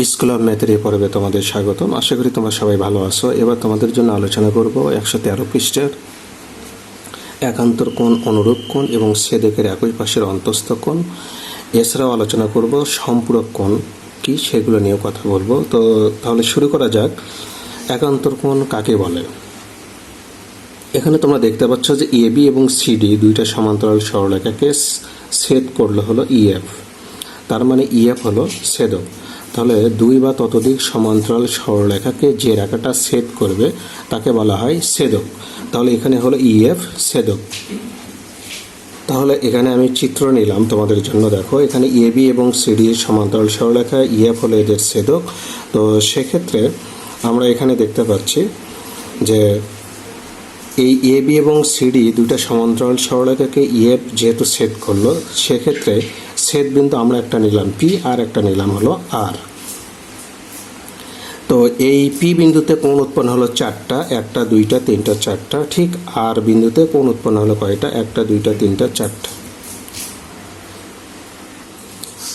School of ম্যাথের এই পর্বে তোমাদের স্বাগতম। আশা করি তোমরা সবাই ভালো আছো। এবার তোমাদের জন্য আলোচনা করব একশো তেরো পৃষ্ঠার। একান্তর কোণ অনুরূপ কোণ এবং সেদকের একই পাশের অন্তস্থ কোণ। এছাড়াও আলোচনা করব সম্পূরক কোণ কি সেগুলো নিয়েও কথা বলব। তো তাহলে শুরু করা যাক। একান্তর কোণ কাকে বলে? এখানে তোমরা দেখতে পাচ্ছ যে এবি এবং সিডি দুইটা সমান্তরাল সরলরেখাকে সেট করলে হলো ইএফ তার মানে ইএফ হলো ছেদক। তাহলে দুই বা ততোধিক সমান্তরাল সরলরেখাকে যে রেখাটা সেট করবে, তাকে বলা হয় ছেদক। তাহলে এখানে হলো ইএফ ছেদক। তাহলে এখানে আমি চিত্র নিলাম তোমাদের জন্য। দেখো, এখানে এবি এবং সিডি সমান্তরাল সরলরেখা ইএফ হলো এদের ছেদক। তো সেক্ষেত্রে আমরা এখানে দেখতে পাচ্ছি যে এই এ বি এবং সিডি দুইটা সমান্তরাল সরলরেখাকে ইএফ যেহেতু সেট করল, সেক্ষেত্রে সেট বিন্দু আমরা একটা নিলাম পি আর একটা নিলাম হলো আর তো এই পি বিন্দুতে কোণ উৎপন্ন হলো চারটা, একটা, দুইটা, তিনটা, চারটা, ঠিক আর বিন্দুতে কোণ উৎপন্ন হলো কয়টা? একটা, দুইটা, তিনটা, চারটা।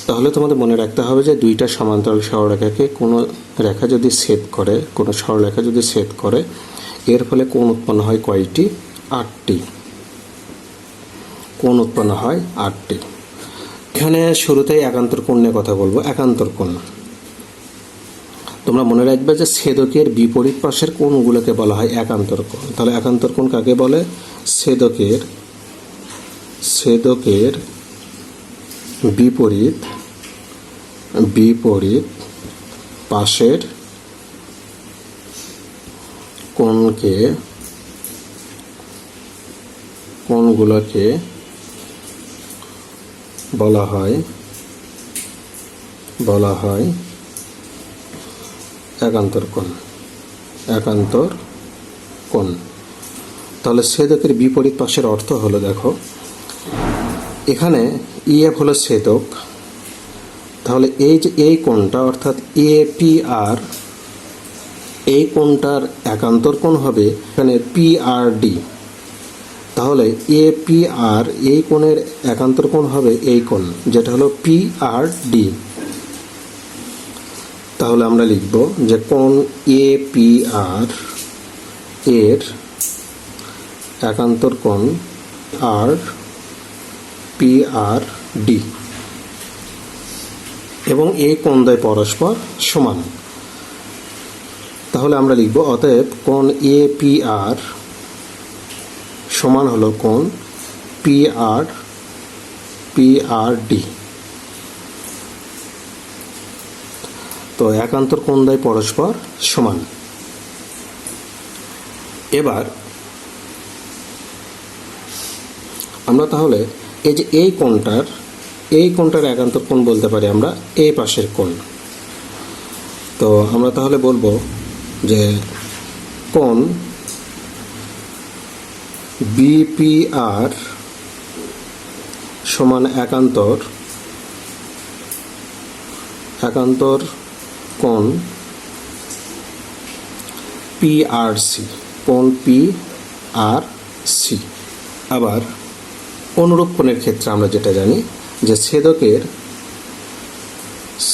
তাহলে তোমাদের মনে রাখতে হবে যে দুইটা সমান্তরাল সরলরেখাকে কোনো রেখা যদি ছেদ করে, কোনো সরলরেখা যদি ছেদ করে, এর ফলে কোণ উৎপন্ন হয় কয়টি? আটটি। কোণ উৎপন্ন হয় আটটি। এখানে শুরুতেই একান্তর কোণ নিয়ে কথা বলব, একান্তর কোণ তোমরা মনে রাখবে যে ছেদকের বিপরীত পাশের কোণগুলোকে বলা হয় একান্তর কোণ। তাহলে একান্তর কোণ কাকে বলে? ছেদকের ছেদকের বিপরীত বিপরীত পাশের কোণকে, কোণগুলোকে বলা হয় বলা হয় একান্তর কোণ একান্তর কোণ। তাহলে ছেদকের বিপরীত পাশের অর্থ হলো দেখো, এখানে ইএফ হলো ছেদক, তাহলে এই যে এই কোণটা অর্থাৎ এ পি আর এই কোণটার একান্তর কোণ হবে এখানে পি আর ডি তাহলে এ পি আর এই কোণের একান্তর কোণ হবে এই কোণ, যেটা হলো পি আর ডি তাহলে আমরা লিখব যে কোণ এ পি আর এর একান্তর কোণ আর পি আর ডি এবং এই কোণদ্বয় পরস্পর সমান। তাহলে আমরা লিখব, অতএব কোণ এ পি আর সমান হলো কোণ P R P R D তো একান্তর দ্বয় পরস্পর সমান। এবার আমরা তাহলে এই যে এই কোণটার এই কোণটার একান্তর কোণ বলতে পারি আমরা এই পাশের কোণ। তো আমরা তাহলে বলব যে কোণ বিপিআর সমান একান্তর একান্তর কোণ পিআরসি আর সি আবার অনুরূপ কোণের ক্ষেত্রে আমরা যেটা জানি যে ছেদকের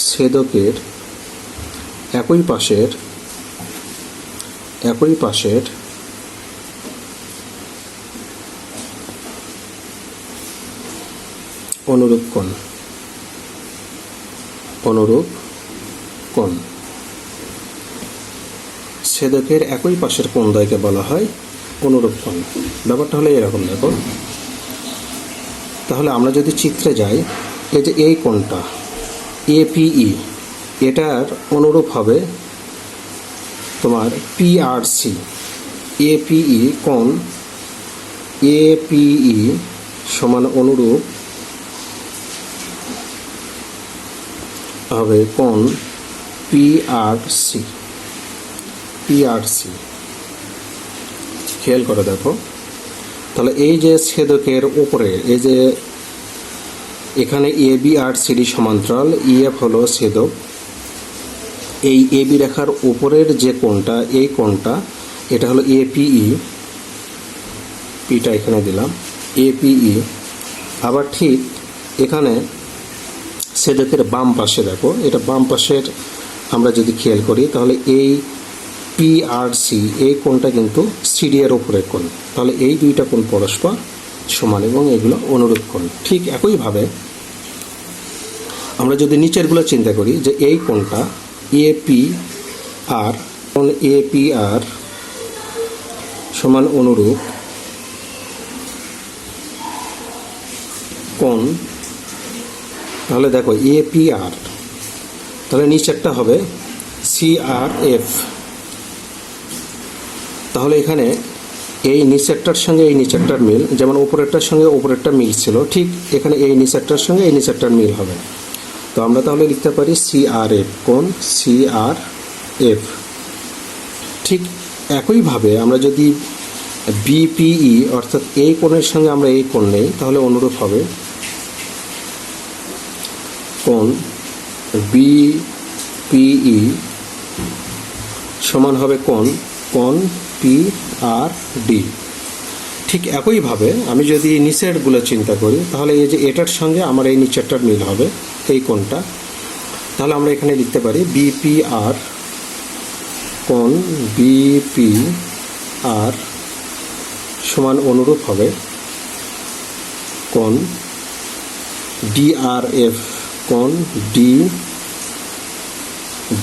ছেদকের একই পাশের একই পাশের অনুরূপ কোণ। অনুরূপ কোণ। ছেদকের একই পাশের কোণ দ্বয়কে বলা হয় অনুরূপ কোণ। ব্যাপারটা হলো এরকম, দেখো। তাহলে আমরা যদি চিত্রে যাই, এই যে এই কোণটা, এপিই, এটার অনুরূপ হবে তোমার পিআরসি। এপিই কোণ এপিই সমান অনুরূপ হবে কোণ পিআরসি পিআরসি খেয়াল করে দেখো। তাহলে এই যে ছেদকের উপরে, এই যে এখানে এ বি আর সিডি সমান্তরাল ইএফ হলো ছেদক। এই এ বি রেখার উপরের যে কোণটা, এই কোণটা, এটা হলো এপিই পিটা এখানে দিলাম। এপিই আবার ঠিক এখানে ছেদকের বাম পাশে দেখো, এটা বাম পাশের আমরা যদি খেয়াল করি, তাহলে এই পিআরসি এই কোণটা কিন্তু সিডিএর ওপরে কোণ। তাহলে এই দুইটা কোণ পরস্পর সমান এবং এগুলো অনুরূপ কোণ। ঠিক একইভাবে আমরা যদি নিচেরগুলো চিন্তা করি, যে এই কোণটা এপি আর কোণ এপি আর সমান অনুরূপ কোণ তাহলে দেখো এপিআর তাহলে নিচেরটা হবে সিআরএফ তাহলে এখানে এই নিচেরটার সঙ্গে এই নিচেরটার মিল, যেমন ওপরেরটার সঙ্গে ওপরেরটা মিল ছিল, ঠিক এখানে এই নিচেরটার সঙ্গে এই নিচেরটার মিল হবে। তো আমরা তাহলে লিখতে পারি সিআরএফ কোন সিআরএফ ঠিক একইভাবে আমরা যদি বিপিই অর্থাৎ এই কোণের সঙ্গে আমরা এই কোণ নেই, তাহলে অনুরূপ হবে কোণ বিপিই সমান হবে কোণ কোণ পি আর ডি ঠিক একইভাবে আমি যদি নিচেরগুলো চিন্তা করি, তাহলে এই যে এটার সঙ্গে আমার এই নিচেরটার মিল হবে, এই কোণটা। তাহলে আমরা এখানে লিখতে পারি বিপি আর কোণ বিপি আর সমান অনুরূপ হবে কোণ ডিআরএফ কোণ ডি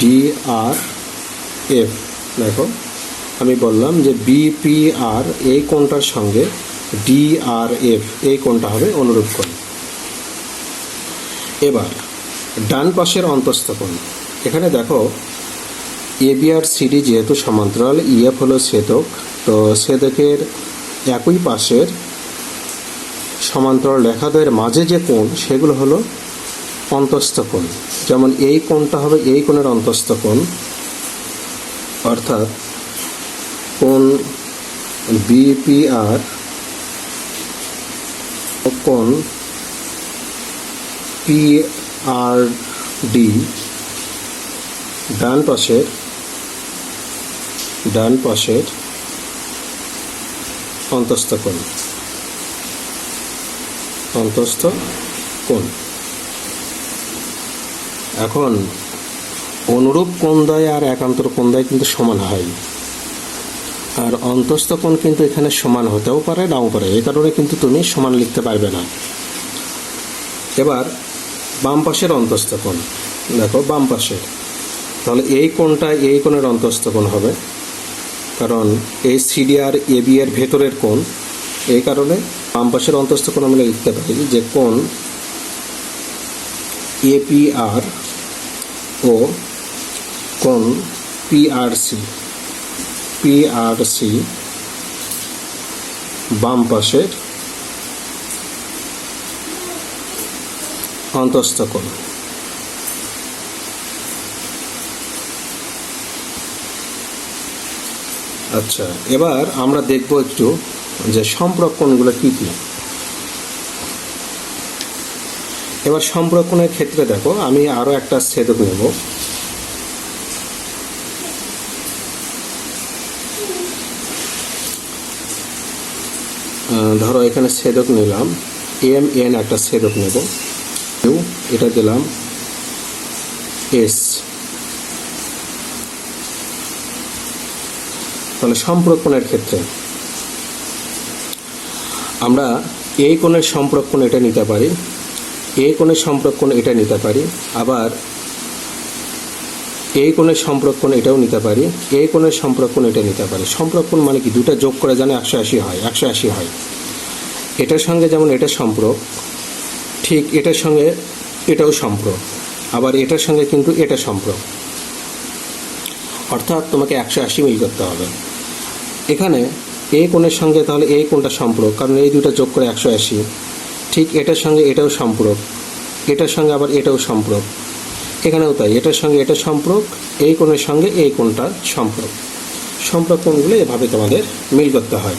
ডিআর এফ দেখো, আমি বললাম যে বিপিআর এই কোণটার সঙ্গে ডিআরএফ এই কোণটা হবে অনুরূপ কোণ এবার, ডান পাশের অন্তস্থ কোণ এখানে দেখো এবিআর সিডি যেহেতু সমান্তরাল ইএফ হলো ছেদক তো ছেদকের একই পাশের সমান্তরাল রেখাদ্বয়ের মাঝে যে কোণ, সেগুলো হলো অন্তস্থ কোণ। যেমন এই কোণটা হবে এই কোণের অন্তস্থ কোণ। অর্থাৎ কোণ বিপিআর কোণ পিআরডি ডান পাশের ডান পাশের অন্তস্থ কোণ। অন্তস্থ কোণ। এখন অনুরূপ কোণদ্বয় আর একান্তর কোণদ্বয় কিন্তু সমান হয়। আর অন্তস্থ কিন্তু এখানে সমান হতেও পারে, নাও পারে। এই কারণে কিন্তু তুমি সমান লিখতে পারবে না। এবার বাম পাশের অন্তস্থ দেখো, বাম পাশের তাহলে এই কোণটা এই কোণের অন্তস্থ হবে। কারণ এই সিডি সিডিআর এবি এর ভেতরের কোণ। এই কারণে বাম পাশের অন্তস্থ আমরা লিখতে পারি যে কোণ এপিআর ও কোণ পিআরসি পিআরসি বাম পাশের অন্তস্থ কোণ আচ্ছা এবার আমরা দেখব একটু যে সম্পর্ক কোণগুলো কী কী। এবার সম্পর্কণের ক্ষেত্রে দেখো, আমি আরও একটা ছেদক নেব। ধরো এখানে ছেদক নিলাম, এম, এন একটা ছেদক নেব। এটা দিলাম, এস। তাহলে সম্পর্কণের ক্ষেত্রে আমরা এই কোণের সম্পর্কণ এটা নিতে পারি। এই কোণের সম্পর্কণ এটা নিতে পারি, আবার এই কোণের সম্পর্কণ এটাও নিতে পারি এই কোণের সম্পর্কণ এটা নিতে পারি। সম্পর্কণ মানে কি? দুটা যোগ করে জানে একশো আশি হয়, একশো আশি হয়। এটার সঙ্গে যেমন এটা সম্পর্ক, ঠিক এটার সঙ্গে এটাও সম্পর্ক, আবার এটার সঙ্গে কিন্তু এটা সম্পর্ক। অর্থাৎ তোমাকে একশো আশি মিল করতে হবে। এখানে এই কোণের সঙ্গে তাহলে এই কোণটা সম্পর্ক, কারণ এই দুটো যোগ করে একশো আশি। ঠিক এটার সঙ্গে এটাও সম্পূরক, এটার সঙ্গে আবার এটাও সম্পূরক। এখানেও তাই, এটার সঙ্গে এটা সম্পর্ক, এই কোণের সঙ্গে এই কোণটা সম্পর্ক। সম্পর্ক কোণগুলো এভাবে তোমাদের মিল করতে হয়।